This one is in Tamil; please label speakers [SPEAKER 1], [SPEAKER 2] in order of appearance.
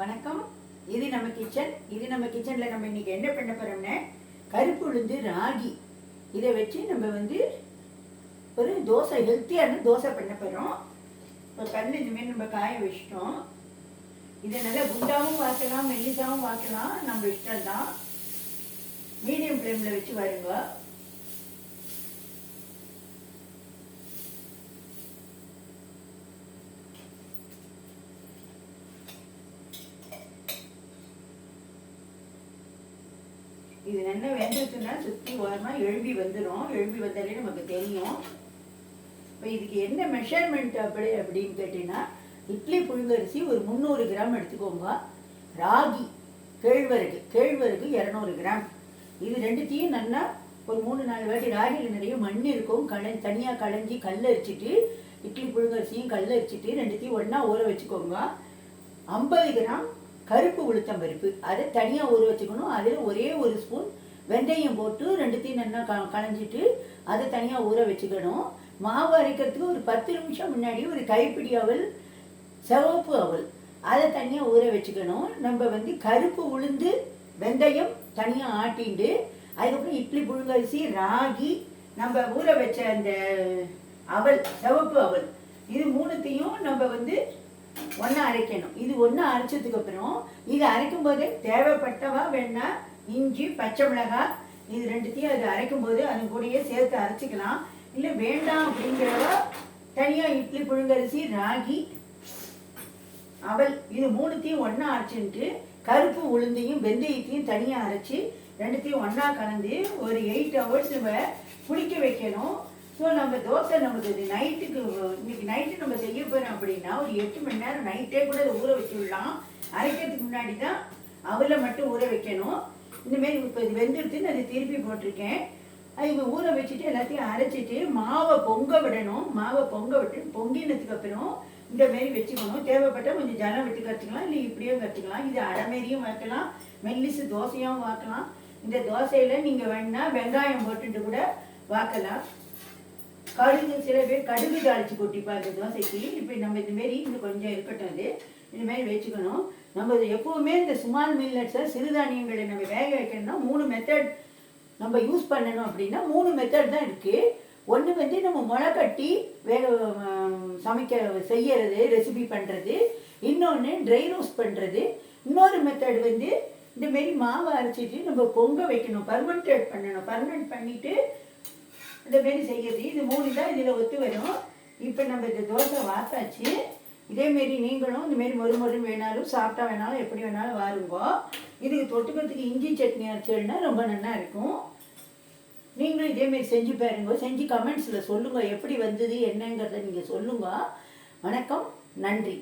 [SPEAKER 1] வணக்கம். இது நம்ம கிச்சன் இது நம்ம கிச்சனில் நம்ம இன்னைக்கு என்ன பண்ண போகிறோம்னா கருப்பு உளுந்து ராகி. இதை வச்சு நம்ம வந்து ஒரு தோசை ஹெல்த்தியான தோசை பண்ண போகிறோம் இப்போ கல் இந்தமாரி நம்ம காய வச்சிட்டோம். இதை நல்லா குண்டாவும் வாக்கலாம் மெல்லிசாவும் வாக்கலாம் நம்ம இஷ்டம் தான் மீடியம் ஃப்ளேமில் வச்சு வருங்க. இது என்ன வெந்துச்சுன்னா சுற்றி ஓரமாக எழும்பி வந்துடும் எழும்பி வந்தாலே நமக்கு தெரியும். இப்போ இதுக்கு என்ன மெஷர்மெண்ட் அப்படி அப்படின்னு கேட்டிங்கன்னா இட்லி புழுங்கரிசி ஒரு முந்நூறு கிராம் எடுத்துக்கோங்க. ராகி கேழ்வரகு கேழ்வரகு இரநூறு கிராம். இது ரெண்டுத்தையும் நல்லா ஒரு மூணு நாலு வாட்டி ராகியில் நிறைய மண் இருக்கும். கலை தனியாக களைஞ்சி கல் அரிச்சிட்டு இட்லி புழுங்கரிசியும் கல் அரிச்சிட்டு ரெண்டுத்தையும் ஒன்றா ஊற வச்சுக்கோங்க. ஐம்பது கிராம் கருப்பு உளுத்தம் பருப்பு. அதை தனியாக ஊற வச்சுக்கணும். அதில் ஒரே ஒரு ஸ்பூன் வெந்தயம் போட்டு ரெண்டுத்தையும் நல்லா க களைஞ்சிட்டு அதை தனியாக ஊற வச்சுக்கணும். மாவு அரைக்கிறதுக்கு ஒரு பத்து நிமிஷம் முன்னாடி ஒரு கைப்பிடி அவல் சிவப்பு அவல். அதை தனியாக ஊற வச்சுக்கணும். நம்ம வந்து கருப்பு உளுந்து வெந்தயம் தனியாக ஆட்டிண்டு அதுக்கப்புறம் இட்லி புழுங்கரிசி ராகி நம்ம ஊற வச்ச அந்த அவல் சிவப்பு அவல். இது மூணுத்தையும் நம்ம வந்து ஒன்றா அரைக்கணும். இது ஒன்றா அரைச்சதுக்கு அப்புறம் இது அரைக்கும் போதே தேவைப்பட்டவா வேணா இஞ்சி பச்சை மிளகாய் இது ரெண்டுத்தையும் அது அரைக்கும் போது அது கூடயே சேர்த்து அரைச்சிக்கலாம். இல்லை வேண்டாம் அப்படிங்கிறவா தனியாக இட்லி புழுங்கரிசி ராகி அவல் இது மூணுத்தையும் ஒன்றா அரைச்சின்ட்டு கருப்பு உளுந்தையும் வெந்தயத்தையும் தனியாக அரைச்சி ரெண்டுத்தையும் ஒன்றா கலந்து ஒரு எயிட் ஹவர்ஸ் நம்ம புளிக்க வைக்கணும். ஸோ நம்ம தோசை நமக்கு நைட்டுக்கு இன்னைக்கு நைட்டு நம்ம செய்ய போகிறோம் அப்படின்னா ஒரு எட்டு மணி நேரம் நைட்டே கூட ஊற வச்சுடலாம். அரைக்கிறதுக்கு முன்னாடி தான் அவளை மட்டும் ஊற வைக்கணும். இந்தமாரி இப்போ இது வெந்துடுத்துன்னு அதை திருப்பி போட்டிருக்கேன். அது இப்போ ஊற வச்சுட்டு எல்லாத்தையும் அரைச்சிட்டு மாவை பொங்க விடணும். மாவை பொங்க விட்டு பொங்கினதுக்கு அப்புறம் இந்த மாரி வச்சுக்கணும். தேவைப்பட்டால் கொஞ்சம் ஜலம் விட்டு கற்றுக்கலாம் இல்லை இப்படியும் கற்றுக்கலாம் இது அரைமாரியும் வைக்கலாம் மெல்லிசு தோசையாகவும் வாக்கலாம் இந்த தோசையில் நீங்கள் வேணுன்னா வெங்காயம் போட்டுட்டு கூட வாக்கலாம் கடுகு சில பேர் கடுகு தாளிச்சு கொட்டிப்பாங்க தோசைக்கு இப்போ நம்ம இந்த மாரி இன்னும் கொஞ்சம் இருக்கட்டும் அது. இந்த மாதிரி வச்சுக்கணும். நம்ம எப்போவுமே இந்த சுமால் மில்லட்ஸை சிறுதானியங்களை நம்ம வேக வைக்கணும்னா மூணு மெத்தட் நம்ம யூஸ் பண்ணணும் அப்படின்னா மூணு மெத்தட் தான் இருக்குது ஒன்று வந்து நம்ம முளை கட்டி வேக சமைக்க செய்யறது ரெசிபி பண்ணுறது இன்னொன்று ட்ரை ரோஸ்ட் பண்ணுறது இன்னொரு மெத்தட் வந்து இந்த மாரி மாவை அரைச்சிட்டு நம்ம பொங்க வைக்கணும். பர்மனேட் பண்ணணும். பர்மனன்ட் பண்ணிவிட்டு இந்த மாரி செய்யறது இது மூணு தான் இதில் ஒத்து வரும். இப்போ நம்ம இந்த தோசை வாத்தாச்சு. இதேமாரி நீங்களும் இந்தமாரி மொறு மொறுன்னு வேணாலும் சாப்பிட்டா வேணாலும் எப்படி வேணாலும் வாருங்கோ. இதுக்கு தொட்டுக்கிறதுக்கு இஞ்சி சட்னி அரைச்சல்னா ரொம்ப நல்லா இருக்கும். நீங்களும் இதேமாரி செஞ்சு பாருங்க. செஞ்சு கமெண்ட்ஸில் சொல்லுங்கள் எப்படி வந்தது என்னங்கிறத நீங்கள் சொல்லுங்க. வணக்கம். நன்றி.